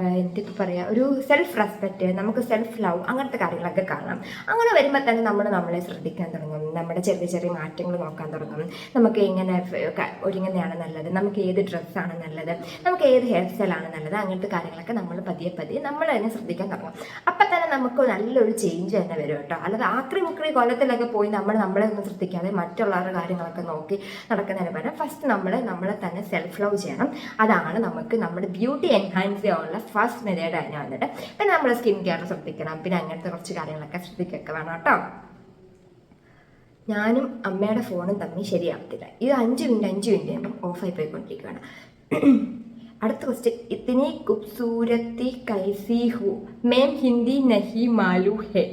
എന്തൊക്കെ പറയുക ഒരു സെൽഫ് റെസ്പെക്റ്റ് നമുക്ക് സെൽഫ് ലവ് അങ്ങനത്തെ കാര്യങ്ങളൊക്കെ കാണാം. അങ്ങനെ വരുമ്പോൾ തന്നെ നമ്മൾ നമ്മളെ ശ്രദ്ധിക്കാൻ തുടങ്ങും. നമ്മുടെ ചെറിയ ചെറിയ മാറ്റങ്ങൾ നോക്കാൻ തുടങ്ങും. നമുക്ക് എങ്ങനെ ഒരുങ്ങനെയാണ് നല്ലത്. നമുക്ക് ഏത് ഡ്രസ്സാണ് നല്ലത്? നമുക്ക് ഏത് ഹെയർ സ്റ്റൈലാണ് നല്ലത്? അങ്ങനത്തെ കാര്യങ്ങളൊക്കെ നമ്മൾ പതിയെ പതിയെ നമ്മൾ തന്നെ ശ്രദ്ധിക്കാൻ തുടങ്ങും. അപ്പം തന്നെ നമുക്ക് നല്ലൊരു ചേഞ്ച് തന്നെ വരും കേട്ടോ. അല്ലാതെ ആക്രി മുക്രി കൊല്ലത്തിലൊക്കെ പോയി നമ്മൾ നമ്മളെ ഒന്നും ശ്രദ്ധിക്കാതെ മറ്റുള്ളവരുടെ കാര്യങ്ങളൊക്കെ നോക്കി നടക്കുന്നതിന് പകരം ഫസ്റ്റ് നമ്മൾ നമ്മളെ തന്നെ സെൽഫ് ലവ് ചെയ്യണം. അതാണ് നമുക്ക് നമ്മുടെ ബ്യൂട്ടി എൻഹാൻസ് ചെയ്യാനുള്ള ഫസ്റ്റ് മെത്തേഡ് ഞാൻ വന്നിട്ട്. പിന്നെ നമ്മൾ സ്കിൻ കെയർ ശ്രദ്ധിക്കണം. പിന്നെ അങ്ങനത്തെ കുറച്ച് കാര്യങ്ങളൊക്കെ ശ്രദ്ധിക്കുകയൊക്കെ വേണം കേട്ടോ. ഞാനും അമ്മയുടെ ഫോണും തമ്മിൽ ശരിയാവത്തില്ല. ഇത് അഞ്ച് മിനിറ്റ് അഞ്ച് മിനിറ്റ് ആകുമ്പോൾ ഓഫായി പോയിക്കൊണ്ടിരിക്കുകയാണ് അടുത്ത ക്വസ്റ്റ്യൻ ഇത്തിനി കുബ്സൂരത്തി കൈസി ഹു മേം ഹിന്ദി നഹി മാലു ഹെ.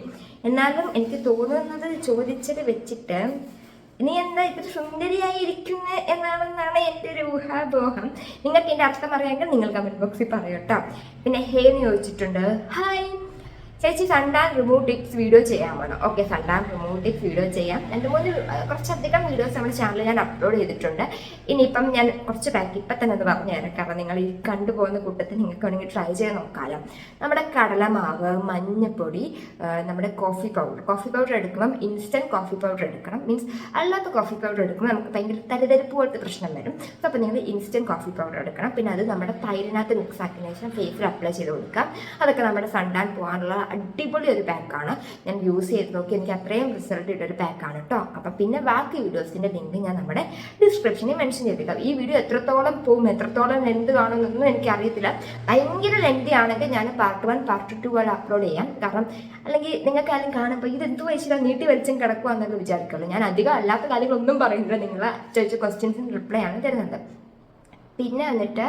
എന്നാലും എനിക്ക് തോന്നുന്നത് ചോദിച്ചത് വെച്ചിട്ട് നീ എന്താ ഇത്ര സുന്ദരിയായിരിക്കുന്നത് എന്നാണെന്നാണ് എന്റെ ഒരു ഊഹാബോഹം. നിങ്ങൾക്ക് എന്റെ അർത്ഥം അറിയാമെങ്കിൽ നിങ്ങൾ കമന്റ് ബോക്സിൽ പറയൂ കേട്ടോ. പിന്നെ ഹേ എന്ന് ചോദിച്ചിട്ടുണ്ട്. ഹായ് ചേച്ചി സൺഡാൻ റിമൂവ് ടിപ്സ് വീഡിയോ ചെയ്യാമോ okay suntan remove tips video ചെയ്യാം. രണ്ട് മൂന്ന് കുറച്ചധികം വീഡിയോസ് നമ്മുടെ ചാനലിൽ ഞാൻ അപ്ലോഡ് ചെയ്തിട്ടുണ്ട്. ഇനിയിപ്പം ഞാൻ കുറച്ച് പാക്ക് ഇപ്പം തന്നെ അത് പറഞ്ഞു തരാം. കാരണം നിങ്ങൾ ഈ കണ്ടുപോകുന്ന കൂട്ടത്തിൽ നിങ്ങൾക്ക് വേണമെങ്കിൽ ട്രൈ ചെയ്ത് നോക്കാമല്ലോ നമ്മുടെ കടലമാവ് മഞ്ഞപ്പൊടി നമ്മുടെ കോഫി പൗഡർ കോഫി പൗഡർ എടുക്കുമ്പം ഇൻസ്റ്റന്റ് കോഫി പൗഡർ എടുക്കണം. മീൻസ് അല്ലാത്ത കോഫി പൗഡർ എടുക്കുമ്പോൾ നമുക്ക് ഭയങ്കര തരിതരിപ്പ് പോലത്തെ പ്രശ്നം വരും. സോ അപ്പോൾ നിങ്ങൾ ഇൻസ്റ്റന്റ് കോഫി പൗഡർ എടുക്കണം. പിന്നെ അത് നമ്മുടെ തൈരിനകത്ത് മിക്സ് ആക്കിയതിനു ശേഷം ഫേസിൽ അപ്ലൈ ചെയ്ത് കൊടുക്കാം. അതൊക്കെ നമ്മുടെ സൺഡാൻ പോകാനുള്ള അടിപൊളി ഒരു പാക്കാണ് ഞാൻ യൂസ് ചെയ്ത് നോക്കി. എനിക്ക് അത്രയും റിസൾട്ട് ഇട്ടൊരു പാക്കാണ് കേട്ടോ അപ്പം പിന്നെ ബാക്കി വീഡിയോസിന്റെ ലിങ്ക് ഞാൻ നമ്മുടെ ഡിസ്ക്രിപ്ഷനിൽ മെൻഷൻ ചെയ്തേക്കാം ഈ വീഡിയോ എത്രത്തോളം പോകും എത്രത്തോളം ലെന്ത് കാണുമെന്നൊന്നും എനിക്കറിയത്തില്ല. ഭയങ്കര ലെന്തി ആണെങ്കിൽ ഞാൻ പാർട്ട് വൺ പാർട്ട് ടു പോലെ അപ്ലോഡ് ചെയ്യാം. കാരണം അല്ലെങ്കിൽ നിങ്ങൾക്ക് ആരും കാണുമ്പോൾ ഇത് എന്ത് വയസ്സിലാണ് നീട്ടി വലിച്ചും കിടക്കുക എന്നൊക്കെ വിചാരിക്കുള്ളൂ ഞാൻ അധികം അല്ലാത്ത കാര്യങ്ങളൊന്നും പറയുന്നില്ല. നിങ്ങൾ ചോദിച്ച ക്വസ്റ്റ്യൻസിന് റിപ്ലൈ ആണ് തരുന്നത്. പിന്നെ വന്നിട്ട്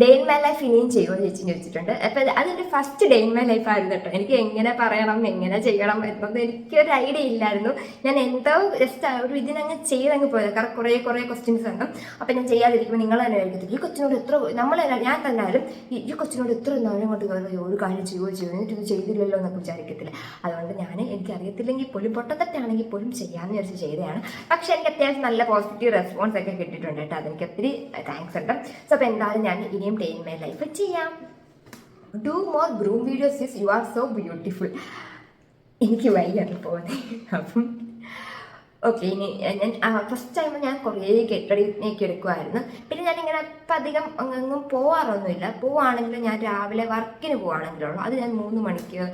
ഡേ ഇൻ മൈ ലൈഫ് ഇനിയും ചെയ്യുമോ ചേച്ചി ചോദിച്ചിട്ടുണ്ട്. അപ്പോൾ അതെന്റെ first day in my life ആയിരുന്നു കേട്ടോ. എനിക്ക് എങ്ങനെ പറയണം എങ്ങനെ ചെയ്യണം എന്നൊന്നും എനിക്കൊരു ഐഡിയ ഇല്ലായിരുന്നു. ഞാൻ എന്തോ ജസ്റ്റ് ഒരു ഇതിനങ്ങ് ചെയ്തങ്ങ് പോയത്. കാരണം കുറേ കുറേ ക്വസ്റ്റ്യൻസ് ഉണ്ട്. അപ്പോൾ ഞാൻ ചെയ്യാതിരിക്കുമ്പോൾ നിങ്ങൾ തന്നെ കഴിക്കത്തില്ല ഈ കൊച്ചിനോട് എത്ര നമ്മൾ ഞാൻ തന്നാലും ഈ കൊച്ചിനോട് എത്ര നേരം കൊണ്ട് കയറി ഒരു കാര്യം ചെയ്യുകയോ ചെയ്യുമോ എന്നിട്ട് ഇത് ചെയ്തില്ലല്ലോ എന്നൊക്കെ വിചാരിക്കത്തില്ല. അതുകൊണ്ട് ഞാൻ എനിക്ക് എനിക്കറിയത്തില്ലെങ്കിൽ പോലും പൊട്ടത്തെറ്റാണെങ്കിൽ പോലും ചെയ്യാമെന്ന് വിചാരിച്ച് ചെയ്തതാണ്. പക്ഷെ എനിക്ക് അത്യാവശ്യം നല്ല പോസിറ്റീവ് റെസ്പോൺസ് ഒക്കെ കിട്ടിയിട്ടുണ്ട് കേട്ടോ. അതെനിക്ക് ഒത്തിരി താങ്ക്സ് ഉണ്ട്. സോ അപ്പോൾ എന്തായാലും ഞാൻ ഇനിയും ഡേ ഇൻ മൈ ലൈഫ് ചെയ്യാം do more groom videos is you are so beautiful എനിക്ക് വയ്യാണ് പോകുന്നത് അപ്പം ഓക്കെ ഇനി ഞാൻ ഫസ്റ്റ് ടൈം ഞാൻ കുറേ കെട്ടടിയൊക്കെ എടുക്കുമായിരുന്നു പിന്നെ ഞാനിങ്ങനെ ഇപ്പം അധികം അങ്ങും പോവാറൊന്നുമില്ല. പോവാണെങ്കിൽ ഞാൻ രാവിലെ വർക്കിന് പോവാണെങ്കിലുള്ളൂ. അത് ഞാൻ മൂന്ന് മണിക്ക്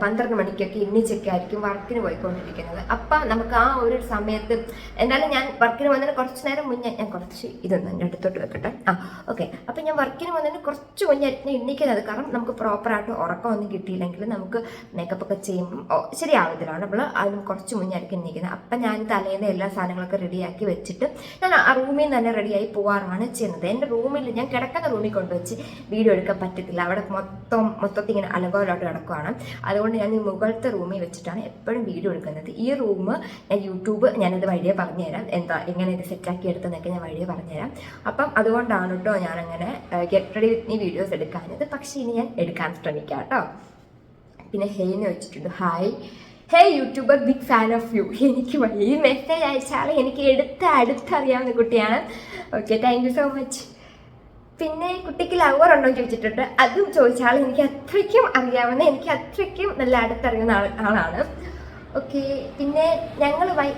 പന്ത്രണ്ട് മണിക്കൊക്കെ എണ്ണിച്ചൊക്കെ ആയിരിക്കും വർക്കിന് പോയിക്കൊണ്ടിരിക്കുന്നത്. അപ്പം നമുക്ക് ആ ഒരു സമയത്ത് എന്തായാലും ഞാൻ വർക്കിന് വന്നതിന് കുറച്ച് നേരം മുന്നേ ഞാൻ കുറച്ച് ഇതൊന്ന് എന്റെ അടുത്തോട്ട് വെക്കട്ടെ. ആ ഓക്കെ അപ്പം ഞാൻ വർക്കിന് വന്നതിന് കുറച്ച് മുന്നേ ആയിരിക്കും എണ്ണിക്കുന്നത്. കാരണം നമുക്ക് പ്രോപ്പറായിട്ട് ഉറക്കമൊന്നും കിട്ടിയില്ലെങ്കിൽ നമുക്ക് മേക്കപ്പ് ഒക്കെ ചെയ്യുമ്പോൾ ശരിയാവത്തില്ല. നമ്മൾ അതിന് കുറച്ച് മുന്നേ ആയിരിക്കും എണ്ണിക്കുന്നത്. അപ്പം ഞാൻ തലേന്ന് എല്ലാ സാധനങ്ങളൊക്കെ റെഡിയാക്കി വെച്ചിട്ട് ഞാൻ ആ റൂമിൽ നിന്ന് തന്നെ റെഡിയായി പോവാറാണ് ചെയ്യുന്നത്. എന്റെ റൂമിൽ ഞാൻ കിടക്കുന്ന റൂമിൽ കൊണ്ടുവച്ച് വീഡിയോ എടുക്കാൻ പറ്റത്തില്ല. അവിടെ മൊത്തം മൊത്തത്തിൽ ഇങ്ങനെ അലങ്കോലോട്ട് കിടക്കുവാണ്. അതുകൊണ്ട് ഞാൻ ഈ മുകളിലത്തെ റൂമിൽ വെച്ചിട്ടാണ് എപ്പോഴും വീഡിയോ എടുക്കുന്നത്. ഈ റൂം ഞാൻ യൂട്യൂബ് ഞാനത് വഴിയെ പറഞ്ഞുതരാം. എന്താ എങ്ങനെ ഇത് സെറ്റാക്കി എടുത്തെന്നൊക്കെ ഞാൻ വഴിയെ പറഞ്ഞുതരാം. അപ്പം അതുകൊണ്ടാണ് കേട്ടോ ഞാനങ്ങനെ get ready with me videos എടുക്കാനത് പക്ഷേ ഇനി ഞാൻ എടുക്കാൻ ശ്രമിക്കാം കേട്ടോ. പിന്നെ ഹേന്ന് വെച്ചിട്ടുണ്ട്. Hi hey YouTuber big fan of you എനിക്ക് വലിയ മെസ്സേജ് അയച്ചാൽ എനിക്ക് എടുത്ത് അടുത്തറിയാവുന്ന കുട്ടിയാണ്. Okay thank you so much പിന്നെ കുട്ടിക്ക് ലവർ ഉണ്ടോ ചോദിച്ചിട്ടുണ്ട്. അതും ചോദിച്ചാൽ എനിക്ക് അത്രയ്ക്കും അറിയാവുന്ന എനിക്ക് അത്രയ്ക്കും നല്ല അടുത്തറിയുന്ന ആളാണ്. ഓക്കെ പിന്നെ ഞങ്ങളുമായി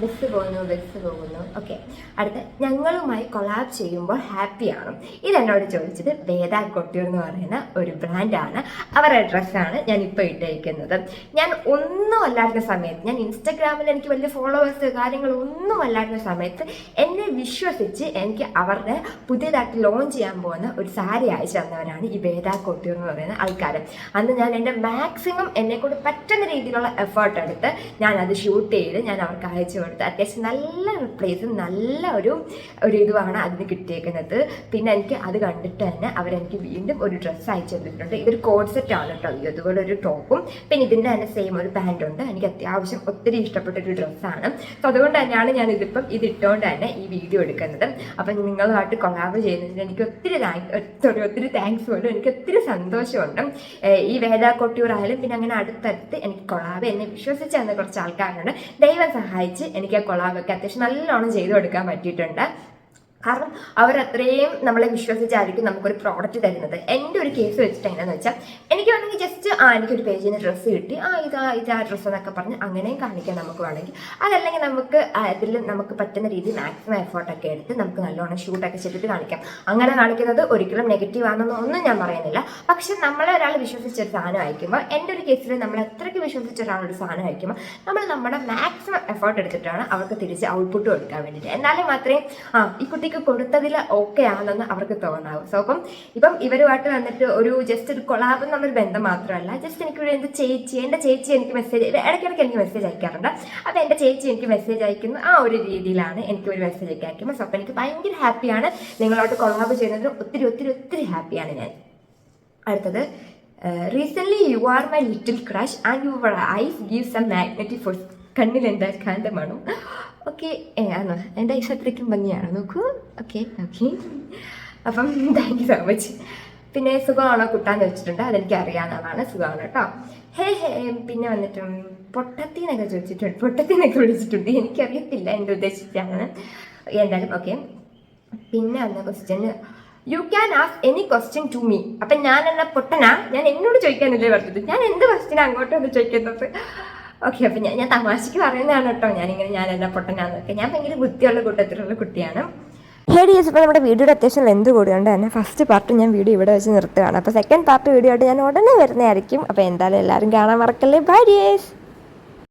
ബസ് പോകുന്നു ബസ് പോകുന്നു. ഓക്കെ അടുത്ത ഞങ്ങളുമായി കൊളാബ് ചെയ്യുമ്പോൾ ഹാപ്പിയാണ് ഇതെന്നോട് ചോദിച്ചത് വേദ കൊട്ടിയൂർ എന്ന് പറയുന്ന ഒരു ബ്രാൻഡാണ് അവരുടെ ഡ്രസ്സാണ് ഞാൻ ഇപ്പോൾ ഇട്ടിരിക്കുന്നത് ഞാൻ ഒന്നും അല്ലാത്ത സമയത്ത് ഞാൻ ഇൻസ്റ്റഗ്രാമിൽ എനിക്ക് വലിയ ഫോളോവേഴ്സ് കാര്യങ്ങളൊന്നും അല്ലാത്ത സമയത്ത് എന്നെ വിശ്വസിച്ച് എനിക്ക് അവരുടെ പുതിയതായിട്ട് ലോഞ്ച് ചെയ്യാൻ പോകുന്ന ഒരു സാരി അയച്ചു തന്നവരാണ് ഈ വേദ കൊട്ടിയൂർ എന്ന് പറയുന്ന ആൾക്കാർ അന്ന് ഞാൻ എന്റെ മാക്സിമം എന്നെ കൊണ്ട് പറ്റുന്ന രീതിയിലുള്ള എഫേർട്ട് എടുത്ത് ഞാൻ അത് ഷൂട്ട് ചെയ്ത് ഞാൻ അവർക്ക് അയച്ചു കൊടുത്തു അത്യാവശ്യം നല്ല റിപ്ലേസും നല്ല ഒരു ഒരു ഇതുമാണ് അതിന് കിട്ടിയേക്കുന്നത്. പിന്നെ എനിക്ക് അത് കണ്ടിട്ട് തന്നെ അവരെനിക്ക് വീണ്ടും ഒരു ഡ്രസ്സ് അയച്ചു തന്നിട്ടുണ്ട്. ഇതൊരു കോഡ് സെറ്റ് ആണ് കേട്ടോ. ഈ അതുപോലെ ഒരു ടോപ്പും. പിന്നെ ഇതിന്റെ തന്നെ സെയിം ഒരു പാന്റും ഉണ്ട്. എനിക്ക് അത്യാവശ്യം ഒത്തിരി ഇഷ്ടപ്പെട്ട ഒരു ഡ്രസ്സാണ് സോ അതുകൊണ്ട് തന്നെയാണ് ഞാൻ ഇതിപ്പം ഇതിട്ടുകൊണ്ട് തന്നെ ഈ വീഡിയോ എടുക്കുന്നത്. അപ്പം നിങ്ങളുമായിട്ട് കൊളാബ് ചെയ്യുന്നതിന് എനിക്ക് ഒത്തിരി സോറി ഒത്തിരി താങ്ക്സ് പോലും എനിക്ക് ഒത്തിരി സന്തോഷമുണ്ട്. ഈ വേദ കൊട്ടിയൂർ ആയാലും പിന്നെ അങ്ങനെ അടുത്തടുത്ത് എനിക്ക് കൊളാബ് എന്നെ വിശ്വസിച്ച് തന്ന കുറച്ച് ആൾക്കാരുണ്ട്. ദൈവം സഹായിച്ച് എനിക്ക് ആ കൊളാബൊക്കെ അത്യാവശ്യം നല്ലോണം ചെയ്തു കൊടുക്കാൻ പറ്റിയിട്ടുണ്ട്. കാരണം അവരത്രയും നമ്മളെ വിശ്വസിച്ചായിരിക്കും നമുക്കൊരു പ്രോഡക്റ്റ് തരുന്നത്. എന്റെ ഒരു കേസ് വെച്ചിട്ട് എങ്ങനെയാന്ന് വെച്ചാൽ എനിക്ക് വേണമെങ്കിൽ ജസ്റ്റ് ആ എനിക്കൊരു പേജിന് ഡ്രസ്സ് കിട്ടി. ആ ഇതാ ഇതാ ഡ്രസ്സ് എന്നൊക്കെ പറഞ്ഞ് അങ്ങനെയും കാണിക്കാം നമുക്ക് വേണമെങ്കിൽ. അതല്ലെങ്കിൽ നമുക്ക് അതിൽ നമുക്ക് പറ്റുന്ന രീതിയിൽ മാക്സിമം എഫേർട്ടൊക്കെ എടുത്ത് നമുക്ക് നല്ലോണം ഷൂട്ടൊക്കെ ചെയ്തിട്ട് കാണിക്കാം. അങ്ങനെ കാണിക്കുന്നത് ഒരിക്കലും നെഗറ്റീവ് ആണെന്നൊന്നും ഒന്നും ഞാൻ പറയുന്നില്ല. പക്ഷെ നമ്മളെ ഒരാൾ വിശ്വസിച്ചൊരു സാധനം അയക്കുമ്പോൾ എന്റെ ഒരു കേസിൽ നമ്മൾ എത്രയ്ക്ക് വിശ്വസിച്ച ഒരാളൊരു സാധനം അയക്കുമ്പോൾ നമ്മൾ നമ്മുടെ മാക്സിമം എഫേർട്ട് എടുത്തിട്ടാണ് അവർക്ക് തിരിച്ച് ഔട്ട്പുട്ട് കൊടുക്കാൻ വേണ്ടിയിട്ട്. എന്നാലും മാത്രമേ ആ ഈ കുട്ടിക്ക് കൊടുത്തതിൽ ഓക്കെ ആണെന്ന് അവർക്ക് തോന്നാവും. സോ അപ്പം ഇപ്പം ഇവരുമായിട്ട് വന്നിട്ട് ഒരു ജസ്റ്റ് ഒരു കൊളാബ് എന്നുള്ളൊരു ബന്ധം മാത്രമല്ല. ജസ്റ്റ് എനിക്ക് ഇവിടെ എന്ത് ചേച്ചി എന്റെ ചേച്ചി എനിക്ക് മെസ്സേജ് ഇടയ്ക്കിടയ്ക്ക് എനിക്ക് മെസ്സേജ് അയക്കാറുണ്ട്. അപ്പോൾ എന്റെ ചേച്ചി എനിക്ക് മെസ്സേജ് അയക്കുന്നു. ആ ഒരു രീതിയിലാണ് എനിക്ക് ഒരു മെസ്സേജ് ഒക്കെ അയക്കുമ്പോൾ സോ അപ്പം എനിക്ക് ഭയങ്കര ഹാപ്പിയാണ് നിങ്ങളോട്ട് കൊളാബ് ചെയ്യുന്നതിന് ഒത്തിരി ഒത്തിരി ഒത്തിരി ഹാപ്പിയാണ് ഞാൻ. അടുത്തത് recently you are my little crush and your eye give some magnetic force കണ്ണിൽ എന്താ കാന്തമാണോ? ഓക്കെ ആണോ എന്റെ ഐസ് അത്രയ്ക്കും ഭംഗിയാണോ. നോക്കൂ. ഓക്കെ ഓക്കെ അപ്പം താങ്ക് യു സോ മച്ച് പിന്നെ സുഖമാണോ? കുട്ടാന്ന് വെച്ചിട്ടുണ്ട് അതെനിക്ക് അറിയാവുന്നതാണ് സുഖമാണ് കേട്ടോ. ഹേ ഹേ പിന്നെ വന്നിട്ടും പൊട്ടത്തീനൊക്കെ ചോദിച്ചിട്ടുണ്ട്. പൊട്ടത്തീനൊക്കെ വിളിച്ചിട്ടുണ്ട്. എനിക്കറിയത്തില്ല എന്റെ ഉദ്ദേശിച്ചാണ്. എന്തായാലും ഓക്കെ പിന്നെ വന്ന question you can ask any question to me അപ്പം ഞാൻ എന്ന പൊട്ടനാ? ഞാൻ എന്നോട് ചോദിക്കാനല്ലേ പറഞ്ഞത്. ഞാൻ എന്ത് ക്വസ്റ്റ്യൻ അങ്ങോട്ടൊന്ന് ചോദിക്കുന്നത്? ഓക്കെ അപ്പം ഞാൻ ഞാൻ തമാശയ്ക്ക് പറയുന്നതാണ് കേട്ടോ. ഞാനിങ്ങനെ ഞാൻ എന്നെ പൊട്ടനാന്നൊക്കെ. ഞാൻ ഭയങ്കര ബുദ്ധിയുള്ള കൂട്ടത്തിലുള്ള കുട്ടിയാണ്. ഹേ ഡിയേഴ്സ് ഇപ്പോൾ നമ്മുടെ വീഡിയോയുടെ അത്യാവശ്യം ലെന്ത് കൂടിയുണ്ട് തന്നെ ഫസ്റ്റ് പാർട്ട് ഞാൻ വീഡിയോ ഇവിടെ വെച്ച് നിർത്തുകയാണ്. അപ്പോൾ സെക്കൻഡ് പാർട്ട് വീഡിയോ ആയിട്ട് ഞാൻ ഉടനെ വരുന്നതായിരിക്കും. അപ്പോൾ എന്തായാലും എല്ലാവരും കാണാൻ മറക്കല്ലേ? Bye dears.